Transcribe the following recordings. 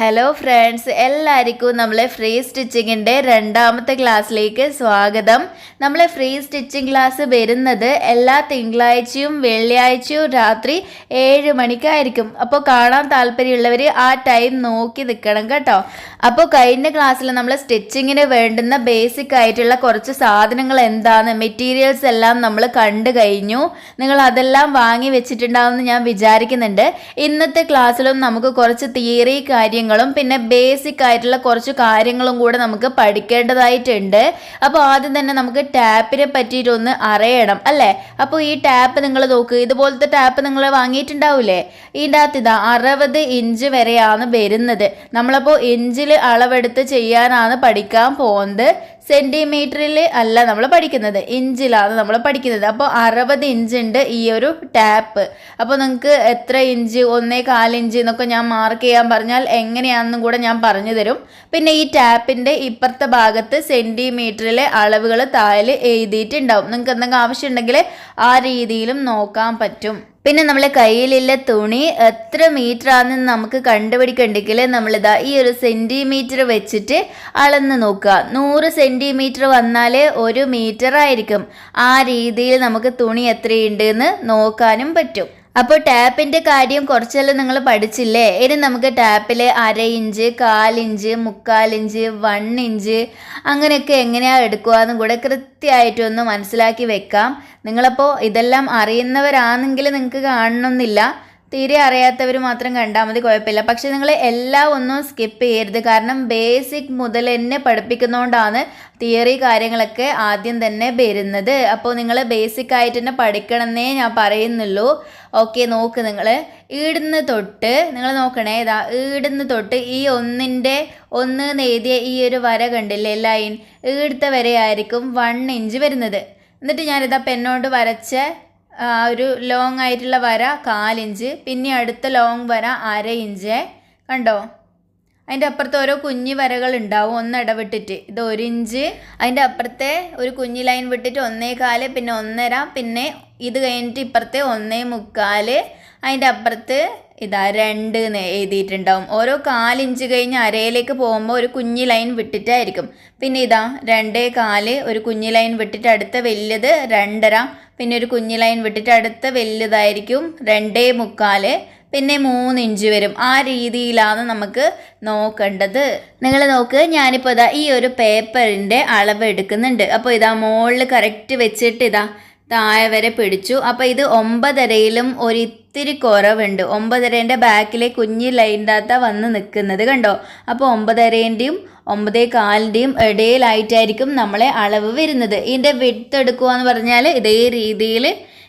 Hello friends എല്ലാവർക്കും നമ്മളെ free സ്റ്റിച്ചിങ്ങിന്റെ രണ്ടാമത്തെ ക്ലാസ്സിലേക്ക് സ്വാഗതം. നമ്മളെ ഫ്രീ സ്റ്റിച്ചിങ് ക്ലാസ് വരുന്നത് എല്ലാ തിങ്കളാഴ്ചയും വെള്ളിയാഴ്ചയും രാത്രി ഏഴ് മണിക്കായിരിക്കും. അപ്പോൾ കാണാൻ താല്പര്യമുള്ളവർ ആ ടൈം നോക്കി നിൽക്കണം കേട്ടോ. അപ്പോൾ കഴിഞ്ഞ ക്ലാസ്സിൽ നമ്മൾ സ്റ്റിച്ചിങ്ങിന് വേണ്ടുന്ന ബേസിക് ആയിട്ടുള്ള കുറച്ച് സാധനങ്ങൾ എന്താണ്? മെറ്റീരിയൽസ് എല്ലാം നമ്മൾ കണ്ടു കഴിഞ്ഞു. നിങ്ങൾ അതെല്ലാം വാങ്ങി വെച്ചിട്ടുണ്ടാവുമെന്ന് ഞാൻ വിചാരിക്കുന്നുണ്ട്. ഇന്നത്തെ ക്ലാസ്സിലും നമുക്ക് കുറച്ച് തിയറി കാര്യങ്ങളും പിന്നെ ബേസിക് ആയിട്ടുള്ള കുറച്ച് കാര്യങ്ങളും കൂടെ നമുക്ക് പഠിക്കേണ്ടതായിട്ടുണ്ട്. അപ്പോൾ ആദ്യം തന്നെ നമുക്ക് ടാപ്പിനെ പറ്റിയിട്ടൊന്ന് അറിയണം അല്ലേ? അപ്പോൾ ഈ ടാപ്പ് നിങ്ങൾ നോക്കുക ഇതുപോലത്തെ ടാപ്പ് നിങ്ങൾ വാങ്ങിയിട്ടുണ്ടാവില്ലേ ഇതിന്റെ അകത്ത് ഇതാ അറുപത് ഇഞ്ച് വരെയാണ് വരുന്നത്. നമ്മളപ്പോൾ ഇഞ്ചിൽ അളവെടുത്ത് ചെയ്യാനാണ് പഠിക്കാൻ പോകുന്നത് സെന്റിമീറ്ററിൽ അല്ല നമ്മൾ പഠിക്കുന്നത് ഇഞ്ചിലാണ് നമ്മൾ പഠിക്കുന്നത്. അപ്പോൾ അറുപത് ഇഞ്ച് ഉണ്ട് ഈ ഒരു ടാപ്പ്. അപ്പോൾ നിങ്ങൾക്ക് എത്ര ഇഞ്ച് ഒന്നേ കാലിഞ്ച് എന്നൊക്കെ ഞാൻ മാർക്ക് ചെയ്യാൻ പറഞ്ഞാൽ എങ്ങനെയാണെന്നും കൂടെ ഞാൻ പറഞ്ഞു തരും. പിന്നെ ഈ ടാപ്പിന്റെ ഇപ്പുറത്തെ ഭാഗത്ത് സെന്റിമീറ്ററിലെ അളവുകൾ താഴെ എഴുതിയിട്ടുണ്ടാവും. നിങ്ങൾക്ക് എന്തെങ്കിലും ആവശ്യമുണ്ടെങ്കിൽ ആ രീതിയിലും നോക്കാൻ പറ്റും. പിന്നെ നമ്മളെ കയ്യിലുള്ള തുണി എത്ര മീറ്റർ ആണെന്ന് നമുക്ക് കണ്ടുപിടിക്കണ്ടെങ്കിൽ നമ്മളിതാ ഈ ഒരു സെന്റിമീറ്റർ വെച്ചിട്ട് അളന്ന് നോക്കുക. നൂറ് സെന്റിമീറ്റർ വന്നാൽ ഒരു മീറ്റർ ആയിരിക്കും. ആ രീതിയിൽ നമുക്ക് തുണി എത്രയുണ്ട് എന്ന് നോക്കാനും പറ്റും. അപ്പോൾ ടാപ്പിന്റെ കാര്യം കുറച്ചെല്ലാം നിങ്ങൾ പഠിച്ചില്ലേ? ഇനി നമുക്ക് ടാപ്പിൽ അര ഇഞ്ച് കാലിഞ്ച് മുക്കാലിഞ്ച് വൺ ഇഞ്ച് അങ്ങനെയൊക്കെ എങ്ങനെയാണ് എടുക്കുക എന്നും കൂടെ കൃത്യമായിട്ടൊന്ന് മനസ്സിലാക്കി വെക്കാം. നിങ്ങളപ്പോൾ ഇതെല്ലാം അറിയുന്നവരാണെങ്കിൽ നിങ്ങൾക്ക് കാണണമെന്നില്ല. തീരെ അറിയാത്തവർ മാത്രം കണ്ടാൽ മതി കുഴപ്പമില്ല. പക്ഷെ നിങ്ങൾ എല്ലാ ഒന്നും സ്കിപ്പ് ചെയ്യരുത്. കാരണം ബേസിക് മുതൽ തന്നെ പഠിപ്പിക്കുന്നതുകൊണ്ടാണ് തിയറി കാര്യങ്ങളൊക്കെ ആദ്യം തന്നെ വരുന്നത്. അപ്പോൾ നിങ്ങൾ ബേസിക് ആയിട്ട് തന്നെ പഠിക്കണമെന്നേ ഞാൻ പറയുന്നുള്ളൂ. ഓക്കെ നോക്ക് നിങ്ങൾ ഈടുന്ന് തൊട്ട് നിങ്ങൾ നോക്കണേ ഇതാ ഈടുന്ന് തൊട്ട് ഈ ഒന്നിന്റെ ഒന്ന് എഴുതിയ ഈ ഒരു വര കണ്ടില്ലേ ലൈൻ? ഈടുത്ത വരെയായിരിക്കും വൺ ഇഞ്ച് വരുന്നത്. എന്നിട്ട് ഞാനിതാ പെന്നോണ്ട് വരച്ച ഒരു ലോങ് ആയിട്ടുള്ള വര കാലിഞ്ച് പിന്നെ അടുത്ത ലോങ് വര അര ഇഞ്ച്. കണ്ടോ? അതിന്റെ അപ്പുറത്ത് ഓരോ കുഞ്ഞു വരകൾ ഉണ്ടാവും ഒന്ന് ഇടവിട്ടിട്ട്. ഇത് ഒരു ഇഞ്ച് അതിന്റെ അപ്പുറത്തെ ഒരു കുഞ്ഞു ലൈൻ വിട്ടിട്ട് ഒന്നേ കാൽ പിന്നെ ഒന്നര പിന്നെ ഇത് കഴിഞ്ഞിട്ട് ഇപ്പുറത്തെ ഒന്നേ മുക്കാൽ അതിന്റെ അപ്പുറത്ത് ഇതാ രണ്ട് എന്ന് എഴുതിയിട്ടുണ്ടാവും. ഓരോ കാലിഞ്ച് കഴിഞ്ഞ് അരയിലേക്ക് പോകുമ്പോൾ ഒരു കുഞ്ഞു ലൈൻ വിട്ടിട്ടായിരിക്കും. പിന്നെ ഇതാ രണ്ടേ കാൽ ഒരു കുഞ്ഞു ലൈൻ വിട്ടിട്ട് അടുത്ത വലിയത് രണ്ടര പിന്നെ ഒരു കുഞ്ഞു ലൈൻ വിട്ടിട്ട് അടുത്ത വലുതായിരിക്കും രണ്ടേ മുക്കാൽ പിന്നെ മൂന്ന് ഇഞ്ച് വരും. ആ രീതിയിലാണ് നമുക്ക് നോക്കേണ്ടത്. നിങ്ങൾ നോക്ക് ഞാനിപ്പോൾ ഇതാ ഈ ഒരു പേപ്പറിന്റെ അളവ് എടുക്കുന്നുണ്ട്. അപ്പോൾ ഇതാ മുകളിൽ കറക്റ്റ് വെച്ചിട്ട് ഇതാ താഴെ വരെ പിടിച്ചു. അപ്പോൾ ഇത് ഒമ്പതരയിലും ഒരു ഇത്തിരി കുറവുണ്ട്. ഒമ്പതരേന്റെ ബാക്കിലെ കുഞ്ഞ് ലൈന്റെ അകത്താ വന്ന് നിൽക്കുന്നത് കണ്ടോ? അപ്പോൾ ഒമ്പതരേന്റെയും ഒമ്പതേ കാലിന്റെയും ഇടയിലായിട്ടായിരിക്കും നമ്മളെ അളവ് വരുന്നത്. ഇതിന്റെ വിട്ടെടുക്കുക എന്ന് പറഞ്ഞാൽ ഇതേ രീതിയിൽ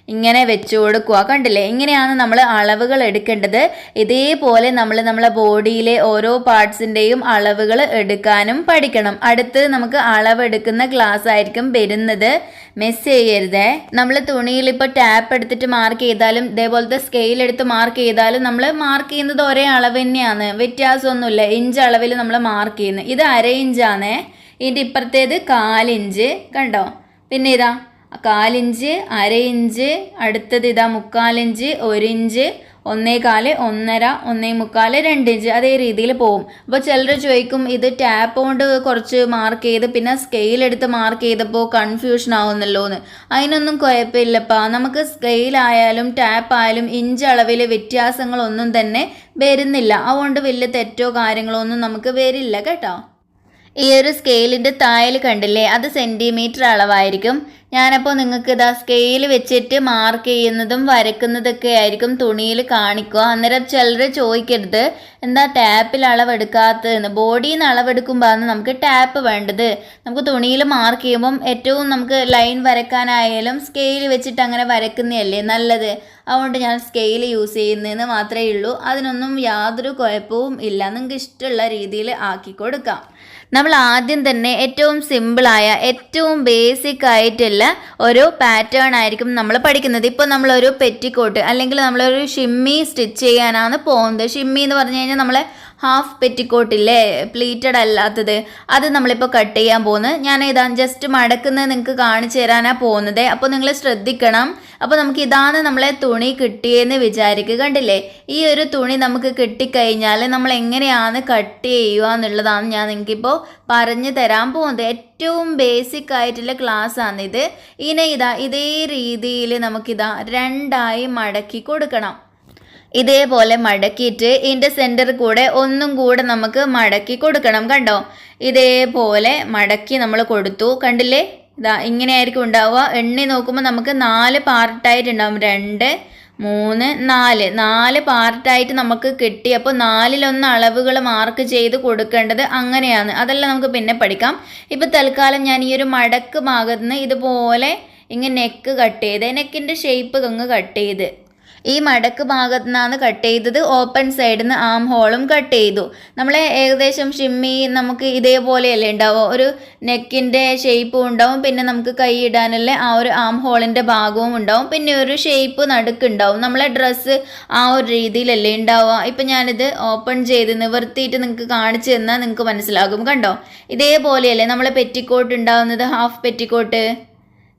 ഇങ്ങനെ വെച്ചു കൊടുക്കുക. കണ്ടില്ലേ? ഇങ്ങനെയാണ് നമ്മൾ അളവുകൾ എടുക്കേണ്ടത്. ഇതേപോലെ നമ്മൾ നമ്മളെ ബോഡിയിലെ ഓരോ പാർട്സിന്റെയും അളവുകൾ എടുക്കാനും പഠിക്കണം. അടുത്ത് നമുക്ക് അളവെടുക്കുന്ന ക്ലാസ് ആയിരിക്കും വരുന്നത്. മിസ് ചെയ്യരുതേ. നമ്മൾ തുണിയിൽ ഇപ്പോൾ ടാപ്പ് എടുത്തിട്ട് മാർക്ക് ചെയ്താലും ഇതേപോലത്തെ സ്കെയിൽ എടുത്ത് മാർക്ക് ചെയ്താലും നമ്മൾ മാർക്ക് ചെയ്യുന്നത് ഒരേ അളവ് തന്നെയാണ്. വ്യത്യാസമൊന്നുമില്ല. ഇഞ്ച് അളവിൽ നമ്മൾ മാർക്ക് ചെയ്യുന്നത് ഇത് അര ഇഞ്ചാണേ ഇതിന്റെ ഇപ്പുറത്തേത് കാലിഞ്ച് കണ്ടോ? പിന്നെ ഇതാ. കാലിഞ്ച് അര ഇഞ്ച് അടുത്തത് ഇതാ മുക്കാലിഞ്ച് ഒരു ഇഞ്ച് ഒന്നേ കാൽ ഒന്നര ഒന്നേ മുക്കാൽ രണ്ട് ഇഞ്ച് അതേ രീതിയിൽ പോകും അപ്പോൾ ചിലർ ചോദിക്കും ഇത് ടാപ്പ് കൊണ്ട് കുറച്ച് മാർക്ക് ചെയ്ത് പിന്നെ സ്കെയിൽ എടുത്ത് മാർക്ക് ചെയ്തപ്പോൾ കൺഫ്യൂഷൻ ആവുന്നല്ലോ എന്ന് അതിനൊന്നും കുഴപ്പമില്ലപ്പാ. നമുക്ക് സ്കെയിൽ ആയാലും ടാപ്പ് ആയാലും ഇഞ്ച് അളവിൽ വ്യത്യാസങ്ങളൊന്നും തന്നെ വരുന്നില്ല. അതുകൊണ്ട് വലിയ തെറ്റോ കാര്യങ്ങളോ ഒന്നും നമുക്ക് വരില്ല കേട്ടോ. ഈ ഒരു സ്കെയിലിന്റെ തായൽ കണ്ടില്ലേ? അത് സെന്റിമീറ്റർ അളവായിരിക്കും. ഞാനപ്പോൾ നിങ്ങൾക്ക് ഇതാ സ്കെയിൽ വെച്ചിട്ട് മാർക്ക് ചെയ്യുന്നതും വരക്കുന്നതൊക്കെ ആയിരിക്കും തുണിയിൽ കാണിക്കുക. അന്നേരം ചിലർ ചോദിക്കരുത്. എന്താ ടാപ്പിൽ അളവെടുക്കാത്തതെന്ന് ബോഡിയിൽ നിന്ന് അളവെടുക്കുമ്പോഴാണ് നമുക്ക് ടാപ്പ് വേണ്ടത്. നമുക്ക് തുണിയിൽ മാർക്ക് ചെയ്യുമ്പം ഏറ്റവും നമുക്ക് ലൈൻ വരക്കാനായാലും സ്കെയിൽ വെച്ചിട്ട് അങ്ങനെ വരക്കുന്നതല്ലേ നല്ലത്. അതുകൊണ്ട് ഞാൻ സ്കെയിൽ യൂസ് ചെയ്യുന്നതെന്ന് മാത്രമേ ഉള്ളൂ. അതിനൊന്നും യാതൊരു കുഴപ്പവും ഇല്ല. നിങ്ങൾക്ക് ഇഷ്ടമുള്ള രീതിയിൽ ആക്കി കൊടുക്കാം. നമ്മൾ ആദ്യം തന്നെ ഏറ്റവും സിമ്പിളായ ഏറ്റവും ബേസിക് ആയിട്ടുള്ള ഒരു പാറ്റേൺ ആയിരിക്കും നമ്മൾ പഠിക്കുന്നത്. ഇപ്പോൾ നമ്മളൊരു പെറ്റിക്കോട്ട് അല്ലെങ്കിൽ നമ്മളൊരു ഷിമ്മി സ്റ്റിച്ച് ചെയ്യാനാണ് പോകുന്നത്. ഷിമ്മി എന്ന് പറഞ്ഞു കഴിഞ്ഞാൽ നമ്മളെ ഹാഫ് പെറ്റിക്കോട്ടില്ലേ പ്ലീറ്റഡ് അല്ലാത്തത്. അത് നമ്മളിപ്പോൾ കട്ട് ചെയ്യാൻ പോകുന്നത്. ഞാൻ ഇതാ ജസ്റ്റ് മടക്കുന്നത് നിങ്ങൾക്ക് കാണിച്ചു തരാനാണ് പോകുന്നത്. അപ്പോൾ നിങ്ങൾ ശ്രദ്ധിക്കണം. അപ്പോൾ നമുക്ക് ഇതാണ് നമ്മളെ തുണി കിട്ടിയെന്ന് വിചാരിക്കുക. കണ്ടില്ലേ? ഈ ഒരു തുണി നമുക്ക് കിട്ടിക്കഴിഞ്ഞാൽ നമ്മൾ എങ്ങനെയാണ് കട്ട് ചെയ്യുക എന്നുള്ളതാണ് ഞാൻ നിങ്ങൾക്കിപ്പോൾ പറഞ്ഞു തരാൻ പോകുന്നത്. ഏറ്റവും ബേസിക് ആയിട്ടുള്ള ക്ലാസ് ആണിത് ഇനി ഇതാ ഇതേ രീതിയിൽ നമുക്കിതാ രണ്ടായി മടക്കി കൊടുക്കണം. ഇതേപോലെ മടക്കിയിട്ട് ഇതിന്റെ സെന്റർ കൂടെ ഒന്നും കൂടെ നമുക്ക് മടക്കി കൊടുക്കണം കണ്ടോ? ഇതേപോലെ മടക്കി നമ്മൾ കൊടുത്തു. കണ്ടില്ലേ? ഇതാ ഇങ്ങനെയായിരിക്കും ഉണ്ടാവുക. എണ്ണി നോക്കുമ്പോൾ നമുക്ക് നാല് പാർട്ടായിട്ടുണ്ടാവും രണ്ട് മൂന്ന് നാല്. നാല് പാർട്ടായിട്ട് നമുക്ക് കിട്ടി. അപ്പോൾ നാലിലൊന്ന് അളവുകൾ മാർക്ക് ചെയ്ത് കൊടുക്കേണ്ടത് അങ്ങനെയാണ്. അതെല്ലാം നമുക്ക് പിന്നെ പഠിക്കാം. ഇപ്പോൾ തൽക്കാലം ഞാൻ ഈ ഒരു മടക്ക് ഭാഗത്ത് നിന്ന് ഇതുപോലെ ഇങ്ങനെ നെക്ക് കട്ട് ചെയ്ത് നെക്കിന്റെ ഷേപ്പ് അങ്ങ് കട്ട് ചെയ്ത് ഈ മടക്ക് ഭാഗത്തു നിന്നാണ് കട്ട് ചെയ്തത്. ഓപ്പൺ സൈഡിൽ നിന്ന് ആം ഹോളും കട്ട് ചെയ്തു. നമ്മൾ ഏകദേശം ഷിമ്മി നമുക്ക് ഇതേപോലെയല്ലേ ഉണ്ടാവും ഒരു നെക്കിന്റെ ഷേപ്പും ഉണ്ടാവും. പിന്നെ നമുക്ക് കൈ ഇടാനുള്ള ആ ഒരു ആം ഹോളിന്റെ ഭാഗവും ഉണ്ടാവും. പിന്നെ ഒരു ഷേപ്പ് നടുക്കുണ്ടാവും നമ്മളെ ഡ്രസ്സ് ആ ഒരു രീതിയിലല്ലേ ഉണ്ടാവുക. ഇപ്പം ഞാനിത് ഓപ്പൺ ചെയ്ത് നിവർത്തിയിട്ട് നിങ്ങൾക്ക് കാണിച്ചു തന്നാൽ നിങ്ങൾക്ക് മനസ്സിലാകും. കണ്ടോ? ഇതേപോലെയല്ലേ നമ്മളെ പെറ്റിക്കോട്ട് ഉണ്ടാവുന്നത്? Half petticoat.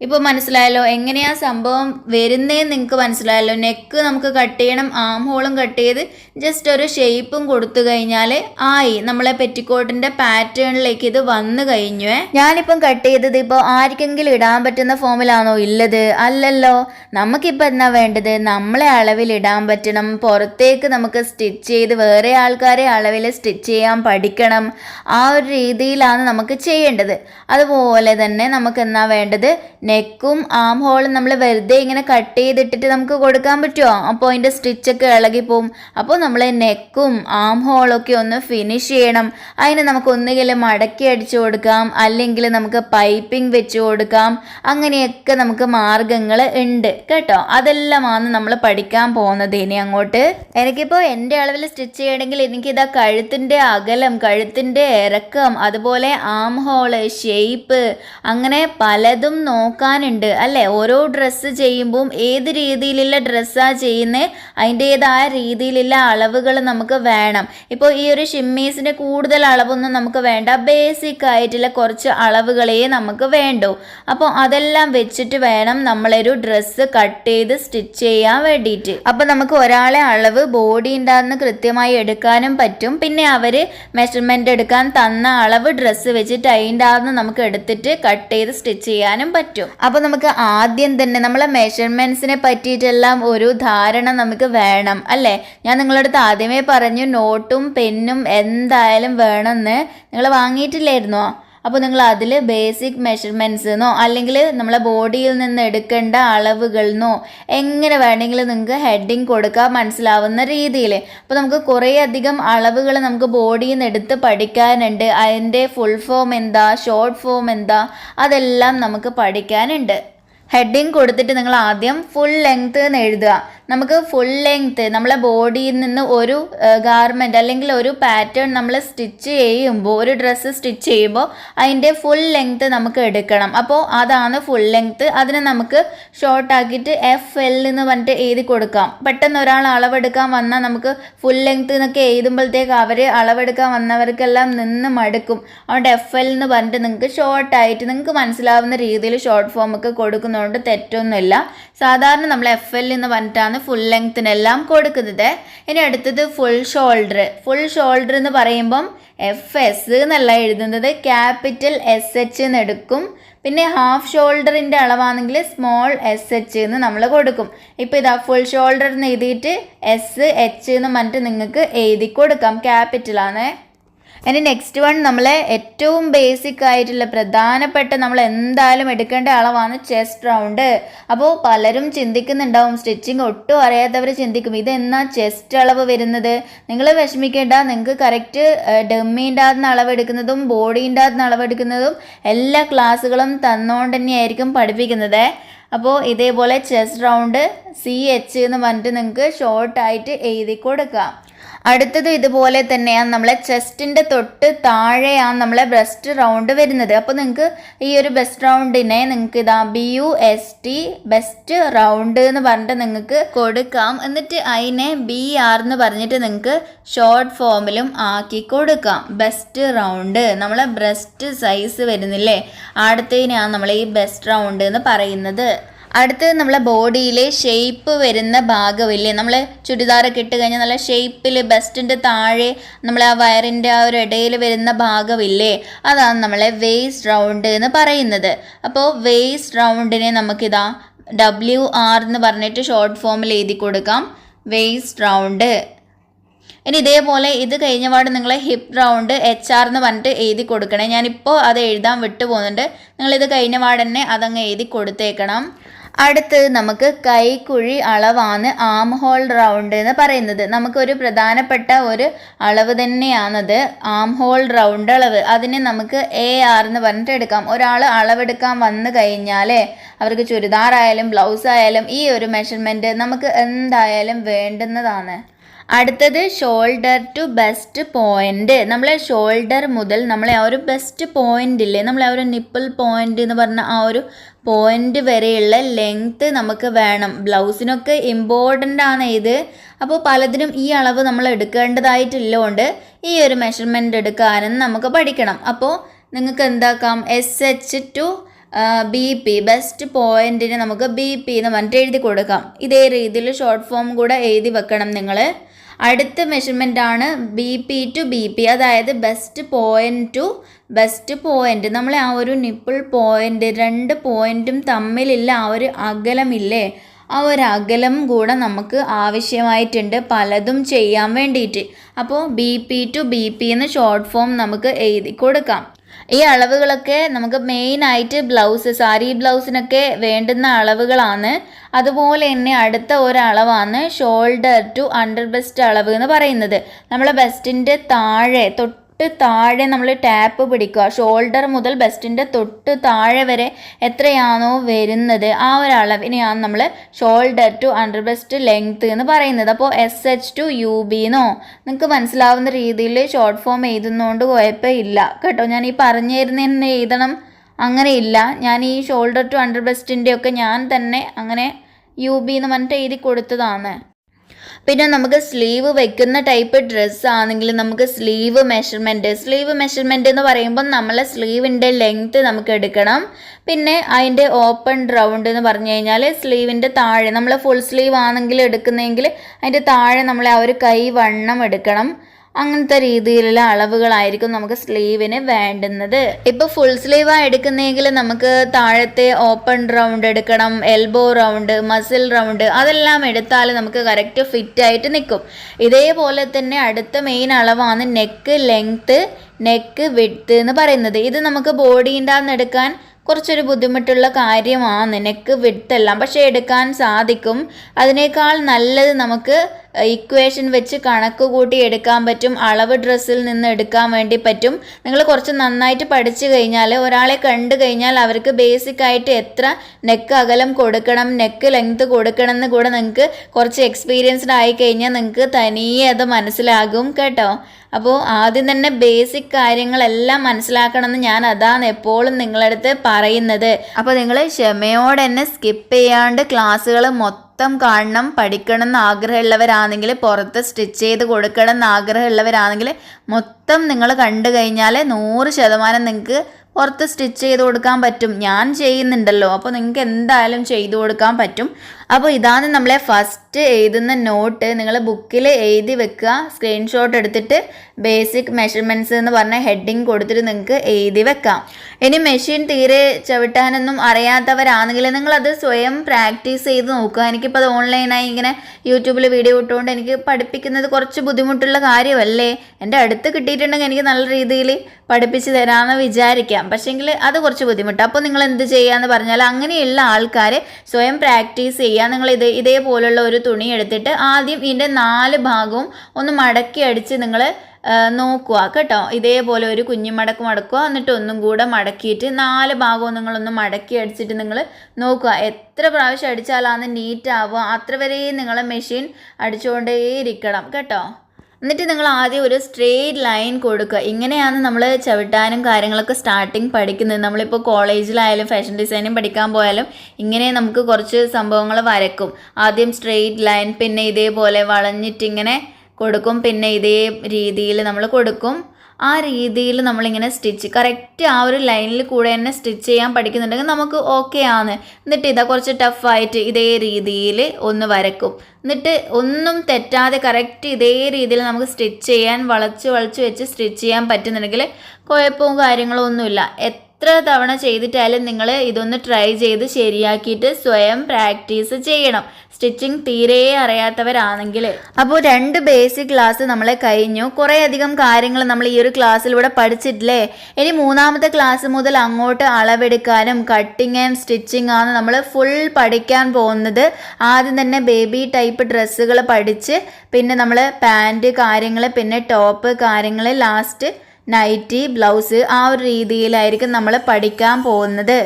ഇപ്പോൾ മനസ്സിലായല്ലോ എങ്ങനെയാ സംഭവം വരുന്നതെന്ന് നിങ്ങൾക്ക് മനസ്സിലായല്ലോ. നെക്ക് നമുക്ക് കട്ട് ചെയ്യണം ആം ഹോളും കട്ട് ചെയ്ത് ജസ്റ്റ് ഒരു ഷേപ്പും കൊടുത്തു കഴിഞ്ഞാൽ ആയി. നമ്മളെ പെറ്റിക്കോട്ടിന്റെ പാറ്റേണിലേക്ക് ഇത് വന്നു കഴിഞ്ഞു ഞാനിപ്പം കട്ട് ചെയ്തത് ഇപ്പോൾ ആർക്കെങ്കിലും ഇടാൻ പറ്റുന്ന ഫോമിലാണോ ഇല്ലത്? അല്ലല്ലോ. നമുക്കിപ്പോൾ എന്നാ വേണ്ടത്? നമ്മളെ അളവിൽ ഇടാൻ പറ്റണം. പുറത്തേക്ക് നമുക്ക് സ്റ്റിച്ച് ചെയ്ത് വേറെ ആൾക്കാരെ അളവിൽ സ്റ്റിച്ച് ചെയ്യാൻ പഠിക്കണം. ആ ഒരു രീതിയിലാണ് നമുക്ക് ചെയ്യേണ്ടത്. അതുപോലെ തന്നെ നമുക്ക് എന്നാ വേണ്ടത്? നെക്കും ആം ഹോളും നമ്മൾ വെറുതെ ഇങ്ങനെ കട്ട് ചെയ്തിട്ടിട്ട് നമുക്ക് കൊടുക്കാൻ പറ്റുമോ? അപ്പോൾ അതിന്റെ സ്റ്റിച്ചൊക്കെ ഇളകിപ്പോവും അപ്പോൾ നമ്മൾ നെക്കും ആം ഹോളൊക്കെ ഒന്ന് ഫിനിഷ് ചെയ്യണം. അതിന് നമുക്ക് ഒന്നുകിൽ മടക്കി അടിച്ചു കൊടുക്കാം. അല്ലെങ്കിൽ നമുക്ക് പൈപ്പിംഗ് വെച്ച് കൊടുക്കാം. അങ്ങനെയൊക്കെ നമുക്ക് മാർഗങ്ങൾ ഉണ്ട്. കേട്ടോ? അതെല്ലാമാണ് നമ്മൾ പഠിക്കാൻ പോകുന്നത് ഇനി അങ്ങോട്ട്. എനിക്കിപ്പോൾ എന്റെ അളവിൽ സ്റ്റിച്ച് ചെയ്യണമെങ്കിൽ എനിക്കിതാ കഴുത്തിന്റെ അകലം കഴുത്തിന്റെ ഇറക്കം അതുപോലെ ആം ഹോൾ ഷേപ്പ് അങ്ങനെ പലതും നോക്കാനുണ്ട് അല്ലേ? ഓരോ ഡ്രസ്സ് ചെയ്യുമ്പോൾ ഏത് രീതിയിലുള്ള ഡ്രസ്സാണ് ചെയ്യുന്നത് അതിന്റേതായ രീതിയിലുള്ള അളവുകൾ നമുക്ക് വേണം. ഇപ്പോൾ ഈ ഒരു ഷിമ്മീസിന് കൂടുതൽ അളവൊന്നും നമുക്ക് വേണ്ട. ബേസിക് ആയിട്ടുള്ള കുറച്ച് അളവുകളേ നമുക്ക് വേണ്ടൂ. അപ്പോൾ അതെല്ലാം വെച്ചിട്ട് വേണം നമ്മളൊരു ഡ്രസ്സ് കട്ട് ചെയ്ത് സ്റ്റിച്ച് ചെയ്യാൻ വേണ്ടിയിട്ട്. അപ്പോൾ നമുക്ക് ഒരാളെ അളവ് ബോഡി ഉണ്ടാകുന്ന കൃത്യമായി എടുക്കാനും പറ്റും. പിന്നെ അവർ മെഷർമെന്റ് എടുക്കാൻ തന്ന അളവ് ഡ്രസ്സ് വെച്ചിട്ട് അതിന്റെ നമുക്ക് എടുത്തിട്ട് കട്ട് ചെയ്ത് സ്റ്റിച്ച് ചെയ്യാനും പറ്റും. അപ്പോൾ നമുക്ക് ആദ്യം തന്നെ നമ്മളെ മെഷർമെന്റ്സിനെ പറ്റിയിട്ടെല്ലാം ഒരു ധാരണ നമുക്ക് വേണം അല്ലേ? ഞാൻ നിങ്ങളുടെ അടുത്ത് ആദ്യമേ പറഞ്ഞു നോട്ടും പെന്നും എന്തായാലും വേണമെന്ന്. നിങ്ങൾ വാങ്ങിയിട്ടില്ലായിരുന്നോ? അപ്പോൾ നിങ്ങൾ അതിൽ ബേസിക് മെഷർമെന്റ്സ് എന്നോ അല്ലെങ്കിൽ നമ്മളെ ബോഡിയിൽ നിന്ന് എടുക്കേണ്ട അളവുകളെന്നോ എങ്ങനെ വേണമെങ്കിലും നിങ്ങൾക്ക് ഹെഡിങ് കൊടുക്കാൻ മനസ്സിലാവുന്ന രീതിയിൽ അപ്പോൾ നമുക്ക് കുറേ അധികം അളവുകൾ നമുക്ക് ബോഡിയിൽ നിന്ന് എടുത്ത് പഠിക്കാനുണ്ട്. അതിന്റെ ഫുൾ ഫോം എന്താ ഷോർട്ട് ഫോം എന്താ അതെല്ലാം നമുക്ക് പഠിക്കാനുണ്ട്. ഹെഡിങ് കൊടുത്തിട്ട് നിങ്ങൾ ആദ്യം ഫുൾ ലെങ്ത് എന്ന് എഴുതുക. നമുക്ക് ഫുൾ ലെങ്ത് നമ്മളെ ബോഡിയിൽ നിന്ന് ഒരു ഗാർമെന്റ് അല്ലെങ്കിൽ ഒരു പാറ്റേൺ നമ്മൾ സ്റ്റിച്ച് ചെയ്യുമ്പോൾ ഒരു ഡ്രസ്സ് സ്റ്റിച്ച് ചെയ്യുമ്പോൾ അതിന്റെ ഫുൾ ലെങ്ത് നമുക്ക് എടുക്കണം. അപ്പോൾ അതാണ് ഫുൾ ലെങ്ത് അതിനെ നമുക്ക് ഷോർട്ടാക്കിയിട്ട് എഫ് എൽ എന്ന് പറഞ്ഞിട്ട് എഴുതി കൊടുക്കാം. പെട്ടെന്ന് ഒരാൾ അളവെടുക്കാൻ വന്നാൽ നമുക്ക് ഫുൾ ലെങ്ത് എന്നൊക്കെ എഴുതുമ്പോഴത്തേക്ക് അവർ അളവെടുക്കാൻ വന്നവർക്കെല്ലാം നിന്ന് മടുക്കും. അതുകൊണ്ട് എഫ് എൽ എന്ന് പറഞ്ഞിട്ട് നിങ്ങൾക്ക് ഷോർട്ടായിട്ട് നിങ്ങൾക്ക് മനസ്സിലാവുന്ന രീതിയിൽ ഷോർട്ട് ഫോമൊക്കെ ഒക്കെ കൊടുക്കുന്നതുകൊണ്ട് തെറ്റൊന്നുമില്ല. സാധാരണ നമ്മൾ എഫ് എൽ എന്ന് പറഞ്ഞിട്ടാണ് ഫുൾ ലെങ്ത്തിനെല്ലാം കൊടുക്കുന്നത്. ഇനി അടുത്തത് ഫുൾ ഷോൾഡർ ഫുൾ ഷോൾഡർ എന്ന് പറയുമ്പം എഫ് എസ് എന്നല്ല എഴുതുന്നത്. ക്യാപിറ്റൽ എസ് എച്ച് എന്ന് എടുക്കും. പിന്നെ ഹാഫ് ഷോൾഡറിന്റെ അളവാണെങ്കിൽ സ്മോൾ എസ് എച്ച് എന്ന് നമ്മൾ കൊടുക്കും. ഇപ്പോൾ ഇതാ ഫുൾ ഷോൾഡർ എന്ന് എഴുതിയിട്ട് എസ് എച്ച് എന്ന് പറഞ്ഞിട്ട് നിങ്ങൾക്ക് എഴുതി കൊടുക്കാം. ക്യാപിറ്റലാണ് ഇനി നെക്സ്റ്റ് വൺ നമ്മളെ ഏറ്റവും ബേസിക് ആയിട്ടുള്ള പ്രധാനപ്പെട്ട നമ്മൾ എന്തായാലും എടുക്കേണ്ട അളവാണ് ചെസ്റ്റ് റൗണ്ട് അപ്പോൾ പലരും ചിന്തിക്കുന്നുണ്ടാവും സ്റ്റിച്ചിങ് ഒട്ടും അറിയാത്തവർ ചിന്തിക്കും ഇത് എന്നാ ചെസ്റ്റ് അളവ് വരുന്നത്? നിങ്ങൾ വിഷമിക്കേണ്ട നിങ്ങൾക്ക് കറക്റ്റ് ഡെമ്മീന്റെ അകത്ത് അളവ് എടുക്കുന്നതും ബോഡീന്റെ അളവ് എടുക്കുന്നതും എല്ലാ ക്ലാസ്സുകളും തന്നോണ്ട് തന്നെയായിരിക്കും പഠിപ്പിക്കുന്നത്. അപ്പോൾ ഇതേപോലെ ചെസ്റ്റ് റൗണ്ട് സി എച്ച് എന്ന് പറഞ്ഞിട്ട് നിങ്ങൾക്ക് ഷോർട്ടായിട്ട് എഴുതി കൊടുക്കാം. അടുത്തത് ഇതുപോലെ തന്നെയാണ്. നമ്മളെ ചെസ്റ്റിന്റെ തൊട്ട് താഴെയാണ് നമ്മളെ ബ്രസ്റ്റ് റൗണ്ട് വരുന്നത്. അപ്പോൾ നിങ്ങൾക്ക് ഈ ഒരു ബെസ്റ്റ് റൗണ്ടിനെ നിങ്ങൾക്ക് ഇതാ B U S T bust round എന്ന് പറഞ്ഞിട്ട് നിങ്ങൾക്ക് കൊടുക്കാം. എന്നിട്ട് അതിനെ ബി ആർ എന്ന് പറഞ്ഞിട്ട് നിങ്ങൾക്ക് ഷോർട്ട് ഫോമിലും ആക്കി കൊടുക്കാം. ബെസ്റ്റ് റൗണ്ട് നമ്മളെ ബ്രസ്റ്റ് സൈസ് വരുന്നില്ലേ? അടുത്തതിനാണ് നമ്മൾ ഈ ബെസ്റ്റ് റൗണ്ട് എന്ന് പറയുന്നത്. അടുത്തത് നമ്മളെ ബോഡിയിലെ ഷേപ്പ് വരുന്ന ഭാഗമില്ലേ? നമ്മൾ ചുരിദാറൊക്കെ ഇട്ട് കഴിഞ്ഞാൽ നല്ല ഷേപ്പിൽ ബെസ്റ്റിന്റെ താഴെ നമ്മൾ ആ വയറിന്റെ ആ ഒരു ഇടയിൽ വരുന്ന ഭാഗമില്ലേ? അതാണ് നമ്മളെ വേസ്റ്റ് റൗണ്ട് എന്ന് പറയുന്നത്. അപ്പോൾ വേസ്റ്റ് റൗണ്ടിനെ നമുക്കിതാ ഡബ്ല്യു ആർ എന്ന് പറഞ്ഞിട്ട് ഷോർട്ട് ഫോമിൽ എഴുതി കൊടുക്കാം. വേസ്റ്റ് റൗണ്ട് ഇനി ഇതേപോലെ ഇത് കഴിഞ്ഞ പാട് നിങ്ങൾ ഹിപ്പ് റൗണ്ട് എച്ച് ആർ എന്ന് പറഞ്ഞിട്ട് എഴുതി കൊടുക്കണേ. ഞാനിപ്പോൾ അത് എഴുതാൻ വിട്ടു പോകുന്നുണ്ട് നിങ്ങളിത് കഴിഞ്ഞ പാട് തന്നെ അതങ്ങ് എഴുതി കൊടുത്തേക്കണം. അടുത്ത് നമുക്ക് കൈക്കുഴി അളവാണ് ആം ഹോൾ റൗണ്ട് എന്ന് പറയുന്നത്. നമുക്കൊരു പ്രധാനപ്പെട്ട ഒരു അളവ് തന്നെയാണത്. ആം ഹോൾ റൗണ്ട് അളവ്. അതിനെ നമുക്ക് എ ആർ എന്ന് പറഞ്ഞിട്ട് എടുക്കാം. ഒരാൾ അളവെടുക്കാൻ വന്നു കഴിഞ്ഞാൽ അവർക്ക് ചുരിദാറായാലും ബ്ലൗസ് ആയാലും ഈ ഒരു മെഷർമെന്റ് നമുക്ക് എന്തായാലും വേണ്ടുന്നതാണ്. അടുത്തത് ഷോൾഡർ ടു ബെസ്റ്റ് പോയിന്റ് നമ്മളെ ഷോൾഡർ മുതൽ നമ്മളെ ആ ഒരു ബെസ്റ്റ് പോയിന്റ് ഇല്ലേ? നമ്മളെ ആ ഒരു നിപ്പിൾ പോയിന്റ് എന്ന് പറഞ്ഞ ആ ഒരു പോയിന്റ് വരെയുള്ള ലെങ്ത്ത് നമുക്ക് വേണം. ബ്ലൗസിനൊക്കെ ഇമ്പോർട്ടന്റ് ആണ് ഇത്. അപ്പോൾ പലതിനും ഈ അളവ് നമ്മൾ എടുക്കേണ്ടതായിട്ടുള്ളതുകൊണ്ട് ഈ ഒരു മെഷർമെന്റ് എടുക്കാനും നമുക്ക് പഠിക്കണം. അപ്പോൾ നിങ്ങൾക്ക് എന്താക്കാം? S H to B P bust പോയിന്റിന് നമുക്ക് ബി പി എന്ന് പറഞ്ഞിട്ട് എഴുതി കൊടുക്കാം. ഇതേ രീതിയിൽ ഷോർട്ട് ഫോം കൂടെ എഴുതി വെക്കണം നിങ്ങൾ. അടുത്ത മെഷർമെന്റ് ആണ് B P to B P അതായത് bust point to bust point നമ്മളെ ആ ഒരു നിപ്പിൾ പോയിന്റ് രണ്ട് പോയിന്റും തമ്മിലില്ല ആ ഒരു അകലമില്ലേ? ആ ഒരു അകലം കൂടെ നമുക്ക് ആവശ്യമായിട്ടുണ്ട് പലതും ചെയ്യാൻ വേണ്ടിയിട്ട്. അപ്പോൾ B P to B P എന്ന് ഷോർട്ട് ഫോം നമുക്ക് എഴുതി കൊടുക്കാം. ഈ അളവുകളൊക്കെ നമുക്ക് മെയിനായിട്ട് ബ്ലൗസ് സാരി ബ്ലൗസിനൊക്കെ വേണ്ടുന്ന അളവുകളാണ്. അതുപോലെ തന്നെ അടുത്ത ഒരളവാണ് ഷോൾഡർ ടു അണ്ടർ ബെസ്റ്റ് അളവ് എന്ന് പറയുന്നത്. നമ്മളെ ബെസ്റ്റിന്റെ താഴെ തൊട്ട് താഴെ നമ്മൾ ടാപ്പ് പിടിക്കുക. ഷോൾഡർ മുതൽ ബെസ്റ്റിന്റെ തൊട്ട് താഴെ വരെ എത്രയാണോ വരുന്നത്. ആ ഒരു അളവിനെയാണ് നമ്മൾ shoulder to under bust length എന്ന് പറയുന്നത്. അപ്പോൾ S H to U B എന്നോ നിങ്ങൾക്ക് മനസ്സിലാവുന്ന രീതിയിൽ ഷോർട്ട് ഫോം എഴുതുന്നതുകൊണ്ട് കുഴപ്പമില്ല. കേട്ടോ ഞാൻ ഈ പറഞ്ഞു തരുന്നതന്നെ എഴുതണം അങ്ങനെയില്ല ഞാൻ ഈ ഷോൾഡർ ടു അണ്ടർ ബെസ്റ്റിന്റെയൊക്കെ ഞാൻ തന്നെ അങ്ങനെ യു ബി എന്ന് പറഞ്ഞിട്ട് എഴുതി കൊടുത്തതാണ്. പിന്നെ നമുക്ക് സ്ലീവ് വെക്കുന്ന ടൈപ്പ് ഡ്രസ്സ് ആണെങ്കിൽ നമുക്ക് സ്ലീവ് മെഷർമെന്റ് സ്ലീവ് മെഷർമെന്റ് എന്ന് പറയുമ്പോൾ നമ്മളെ സ്ലീവിന്റെ ലെങ്ത്ത് നമുക്ക് എടുക്കണം. പിന്നെ അതിന്റെ ഓപ്പൺ റൗണ്ട് എന്ന് പറഞ്ഞു കഴിഞ്ഞാൽ സ്ലീവിന്റെ താഴെ നമ്മൾ ഫുൾ സ്ലീവ് ആണെങ്കിൽ എടുക്കുന്നതെങ്കിൽ അതിന്റെ താഴെ നമ്മളെ ആ ഒരു കൈ വണ്ണം എടുക്കണം. അങ്ങനത്തെ രീതിയിലുള്ള അളവുകളായിരിക്കും നമുക്ക് സ്ലീവിന് വേണ്ടുന്നത്. ഇപ്പോൾ ഫുൾ സ്ലീവ് എടുക്കുന്നെങ്കിൽ നമുക്ക് താഴത്തെ ഓപ്പൺ റൗണ്ട് എടുക്കണം എൽബോ റൗണ്ട് മസിൽ റൗണ്ട് അതെല്ലാം എടുത്താൽ നമുക്ക് കറക്റ്റ് ഫിറ്റ് ആയിട്ട് നിൽക്കും. ഇതേപോലെ തന്നെ അടുത്ത മെയിൻ അളവാണ് നെക്ക് ലെങ്ത്ത് നെക്ക് വിഡ്ത്ത് എന്ന് പറയുന്നത്. ഇത് നമുക്ക് ബോഡീന്റെ എടുക്കാൻ കുറച്ചൊരു ബുദ്ധിമുട്ടുള്ള കാര്യമാണ്. നെക്ക് വിട്ടെല്ലാം പക്ഷേ എടുക്കാൻ സാധിക്കും. അതിനേക്കാൾ നല്ലത് നമുക്ക് ഇക്വേഷൻ വെച്ച് കണക്ക് കൂട്ടി എടുക്കാൻ പറ്റും അളവ് ഡ്രസ്സിൽ നിന്ന് എടുക്കാൻ വേണ്ടി പറ്റും. നിങ്ങൾ കുറച്ച് നന്നായിട്ട് പഠിച്ചു കഴിഞ്ഞാൽ ഒരാളെ കണ്ടു കഴിഞ്ഞാൽ അവർക്ക് ബേസിക് ആയിട്ട് എത്ര നെക്ക് അകലം കൊടുക്കണം നെക്ക് ലെങ്ത് കൊടുക്കണം എന്ന് കൂടെ നിങ്ങൾക്ക് കുറച്ച് എക്സ്പീരിയൻസ്ഡ് ആയി കഴിഞ്ഞാൽ നിങ്ങൾക്ക് തനിയെ അത് മനസ്സിലാകും കേട്ടോ. അപ്പോൾ ആദ്യം തന്നെ ബേസിക് കാര്യങ്ങളെല്ലാം മനസ്സിലാക്കണമെന്ന് ഞാൻ അതാണ് എപ്പോഴും നിങ്ങളടുത്ത് പറയുന്നത്. അപ്പോൾ നിങ്ങൾ ക്ഷമയോടെ തന്നെ സ്കിപ്പ് ചെയ്യാണ്ട് ക്ലാസ്സുകൾ മൊത്തം കാണണം പഠിക്കണം എന്ന് ആഗ്രഹമുള്ളവരാണെങ്കിൽ പുറത്ത് സ്റ്റിച്ച് ചെയ്ത് കൊടുക്കണം എന്ന് ആഗ്രഹമുള്ളവരാണെങ്കിൽ മൊത്തം നിങ്ങൾ കണ്ടു കഴിഞ്ഞാൽ നൂറ് ശതമാനം നിങ്ങൾക്ക് പുറത്ത് സ്റ്റിച്ച് ചെയ്ത് കൊടുക്കാൻ പറ്റും. ഞാൻ ചെയ്യുന്നുണ്ടല്ലോ. അപ്പോൾ നിങ്ങൾക്ക് എന്തായാലും ചെയ്തു കൊടുക്കാൻ പറ്റും. അപ്പോൾ ഇതാണ് നമ്മളെ ഫസ്റ്റ് എഴുതുന്ന നോട്ട് നിങ്ങൾ ബുക്കിൽ എഴുതി വെക്കുക. സ്ക്രീൻഷോട്ട് എടുത്തിട്ട് ബേസിക് മെഷർമെന്റ്സ് എന്ന് പറഞ്ഞ ഹെഡിങ് കൊടുത്തിട്ട് നിങ്ങൾക്ക് എഴുതി വെക്കാം. ഇനി മെഷീൻ തീരെ ചവിട്ടാനൊന്നും അറിയാത്തവരാണെങ്കിൽ നിങ്ങളത് സ്വയം പ്രാക്ടീസ് ചെയ്ത് നോക്കുക. എനിക്കിപ്പോൾ അത് ഓൺലൈനായി ഇങ്ങനെ യൂട്യൂബിൽ വീഡിയോ ഇട്ടുകൊണ്ട് എനിക്ക് പഠിപ്പിക്കുന്നത് കുറച്ച് ബുദ്ധിമുട്ടുള്ള കാര്യമല്ലേ? എന്റെ അടുത്ത് കിട്ടിയിട്ടുണ്ടെങ്കിൽ എനിക്ക് നല്ല രീതിയിൽ പഠിപ്പിച്ച് തരാമെന്ന് വിചാരിക്കാം. പക്ഷേങ്കിൽ അത് കുറച്ച് ബുദ്ധിമുട്ടാണ് അപ്പോൾ നിങ്ങൾ എന്ത് ചെയ്യുക എന്ന് പറഞ്ഞാൽ അങ്ങനെയുള്ള ആൾക്കാർ സ്വയം പ്രാക്ടീസ് ചെയ്യുക നിങ്ങൾ ഇത് ഇതേപോലുള്ള ഒരു തുണി എടുത്തിട്ട് ആദ്യം ഇതിന്റെ നാല് ഭാഗവും ഒന്ന് മടക്കി അടിച്ച് നിങ്ങൾ നോക്കുക കേട്ടോ. ഇതേപോലെ ഒരു കുഞ്ഞു മടക്ക് മടക്കുക. എന്നിട്ട് ഒന്നും കൂടെ മടക്കിയിട്ട് നാല് ഭാഗവും നിങ്ങളൊന്ന് മടക്കി അടിച്ചിട്ട് നിങ്ങൾ നോക്കുക. എത്ര പ്രാവശ്യം അടിച്ചാലാണ് നീറ്റ് ആവുക. അത്ര വരെയും നിങ്ങളെ മെഷീൻ അടിച്ചുകൊണ്ടേയിരിക്കണം കേട്ടോ. എന്നിട്ട് നിങ്ങൾ ആദ്യം ഒരു സ്ട്രെയിറ്റ് ലൈൻ കൊടുക്കുക. ഇങ്ങനെയാണ് നമ്മൾ ചവിട്ടാനും കാര്യങ്ങളൊക്കെ സ്റ്റാർട്ടിങ് പഠിക്കുന്നത്. നമ്മളിപ്പോൾ കോളേജിലായാലും ഫാഷൻ ഡിസൈനിങ് പഠിക്കാൻ പോയാലും ഇങ്ങനെ നമുക്ക് കുറച്ച് സംഭവങ്ങൾ വരക്കും ആദ്യം സ്ട്രെയിറ്റ് ലൈൻ പിന്നെ ഇതേപോലെ വളഞ്ഞിട്ടിങ്ങനെ കൊടുക്കും. പിന്നെ ഇതേ രീതിയിൽ നമ്മൾ കൊടുക്കും. ആ രീതിയിൽ നമ്മളിങ്ങനെ സ്റ്റിച്ച് കറക്റ്റ് ആ ഒരു ലൈനിൽ കൂടെ തന്നെ സ്റ്റിച്ച് ചെയ്യാൻ പഠിക്കുന്നുണ്ടെങ്കിൽ നമുക്ക് ഓക്കെ ആണ്. എന്നിട്ട് ഇതാ കുറച്ച് ടഫായിട്ട് ഇതേ രീതിയിൽ ഒന്ന് വരക്കും എന്നിട്ട് ഒന്നും തെറ്റാതെ കറക്റ്റ് ഇതേ രീതിയിൽ നമുക്ക് സ്റ്റിച്ച് ചെയ്യാൻ വളച്ച് വളച്ച് വെച്ച് സ്റ്റിച്ച് ചെയ്യാൻ പറ്റുന്നുണ്ടെങ്കിൽ കുഴപ്പവും കാര്യങ്ങളും ഒന്നുമില്ല. എത്ര തവണ ചെയ്തിട്ടായാലും നിങ്ങൾ ഇതൊന്ന് ട്രൈ ചെയ്ത് ശരിയാക്കിയിട്ട് സ്വയം പ്രാക്ടീസ് ചെയ്യണം. സ്റ്റിച്ചിങ് തീരെ അറിയാത്തവരാണെങ്കിൽ അപ്പോൾ രണ്ട് ബേസിക് ക്ലാസ് നമ്മൾ കഴിഞ്ഞു. കുറേയധികം കാര്യങ്ങൾ നമ്മൾ ഈ ഒരു ക്ലാസ്സിലൂടെ പഠിച്ചിട്ടില്ലേ? ഇനി മൂന്നാമത്തെ ക്ലാസ് മുതൽ അങ്ങോട്ട് അളവെടുക്കാനും കട്ടിങ് ആൻഡ് സ്റ്റിച്ചിങ് ആണ് നമ്മൾ ഫുൾ പഠിക്കാൻ പോകുന്നത്. ആദ്യം തന്നെ ബേബി ടൈപ്പ് ഡ്രസ്സുകൾ പഠിച്ച് പിന്നെ നമ്മൾ പാന്റ് കാര്യങ്ങൾ പിന്നെ ടോപ്പ് കാര്യങ്ങൾ ലാസ്റ്റ് നൈറ്റി ബ്ലൗസ് ആ ഒരു രീതിയിലായിരിക്കും നമ്മൾ പഠിക്കാൻ പോകുന്നത്.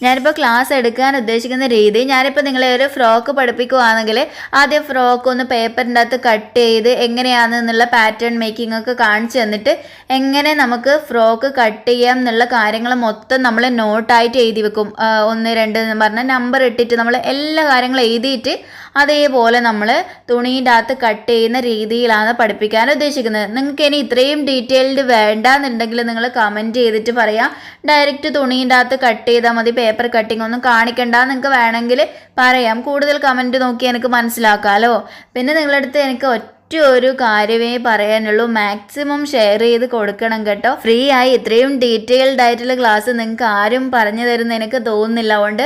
ഞാനിപ്പോൾ ക്ലാസ് എടുക്കാൻ ഉദ്ദേശിക്കുന്ന രീതി ഞാനിപ്പോൾ നിങ്ങളെ ഒരു ഫ്രോക്ക് പഠിപ്പിക്കുകയാണെങ്കിൽ ആദ്യം ഫ്രോക്ക് ഒന്ന് പേപ്പറിന്റെ അകത്ത് കട്ട് ചെയ്ത് എങ്ങനെയാണ് എന്നുള്ള പാറ്റേൺ മേക്കിംഗ് ഒക്കെ കാണിച്ചു തന്നിട്ട് എങ്ങനെ നമുക്ക് ഫ്രോക്ക് കട്ട് ചെയ്യാം എന്നുള്ള കാര്യങ്ങൾ മൊത്തം നമ്മൾ നോട്ടായിട്ട് എഴുതി വെക്കും. ഒന്ന് രണ്ട് എന്ന് പറഞ്ഞാൽ നമ്പർ ഇട്ടിട്ട് നമ്മൾ എല്ലാ കാര്യങ്ങളും എഴുതിയിട്ട് അതേപോലെ നമ്മൾ തുണീന്റെ അകത്ത് കട്ട് ചെയ്യുന്ന രീതിയിലാണ് പഠിപ്പിക്കാൻ ഉദ്ദേശിക്കുന്നത്. നിങ്ങൾക്ക് ഇനി ഇത്രയും ഡീറ്റെയിൽഡ് വേണ്ടാന്നുണ്ടെങ്കിൽ നിങ്ങൾ കമന്റ് ചെയ്തിട്ട് പറയാം. ഡയറക്റ്റ് തുണീന്റെ അകത്ത് കട്ട് ചെയ്താൽ മതി പേപ്പർ കട്ടിംഗ് ഒന്നും കാണിക്കണ്ട നിങ്ങൾക്ക് വേണമെങ്കിൽ പറയാം. കൂടുതൽ കമന്റ് നോക്കി എനിക്ക് മനസ്സിലാക്കാമല്ലോ പിന്നെ നിങ്ങളടുത്ത് എനിക്ക് ഒറ്റ ഒരു കാര്യമേ പറയാനുള്ളൂ. മാക്സിമം ഷെയർ ചെയ്ത് കൊടുക്കണം കേട്ടോ. ഫ്രീ ആയി ഇത്രയും ഡീറ്റെയിൽഡ് ആയിട്ടുള്ള ക്ലാസ് നിങ്ങൾക്ക് ആരും പറഞ്ഞു തരുന്ന എനിക്ക് തോന്നുന്നില്ല. അതുകൊണ്ട്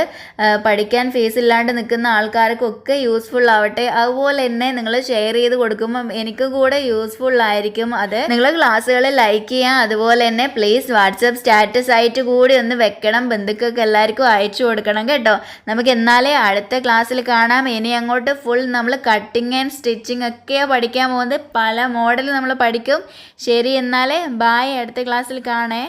പഠിക്കാൻ ഫീസ് ഇല്ലാണ്ട് നിൽക്കുന്ന ആൾക്കാർക്കൊക്കെ യൂസ്ഫുൾ ആവട്ടെ. അതുപോലെ തന്നെ നിങ്ങൾ ഷെയർ ചെയ്ത് കൊടുക്കുമ്പോൾ എനിക്ക് കൂടെ യൂസ്ഫുൾ ആയിരിക്കും. അത് നിങ്ങൾ ക്ലാസ്സുകൾ ലൈക്ക് ചെയ്യാൻ അതുപോലെ തന്നെ പ്ലീസ് വാട്സപ്പ് സ്റ്റാറ്റസ് ആയിട്ട് കൂടി ഒന്ന് വെക്കണം. ബന്ധുക്കൾക്ക് എല്ലാവർക്കും അയച്ചു കൊടുക്കണം കേട്ടോ. നമുക്ക് എന്നാലേ അടുത്ത ക്ലാസ്സിൽ കാണാം. ഇനി അങ്ങോട്ട് ഫുൾ നമ്മൾ കട്ടിങ് ആൻഡ് സ്റ്റിച്ചിങ് ഒക്കെയാണ് പഠിക്കാൻ പോകുന്നത് പല മോഡൽ നമ്മൾ പഠിക്കും. ശരി എന്നാലേ ബായ് അടുത്ത ക്ലാസ്സിൽ കാണേ.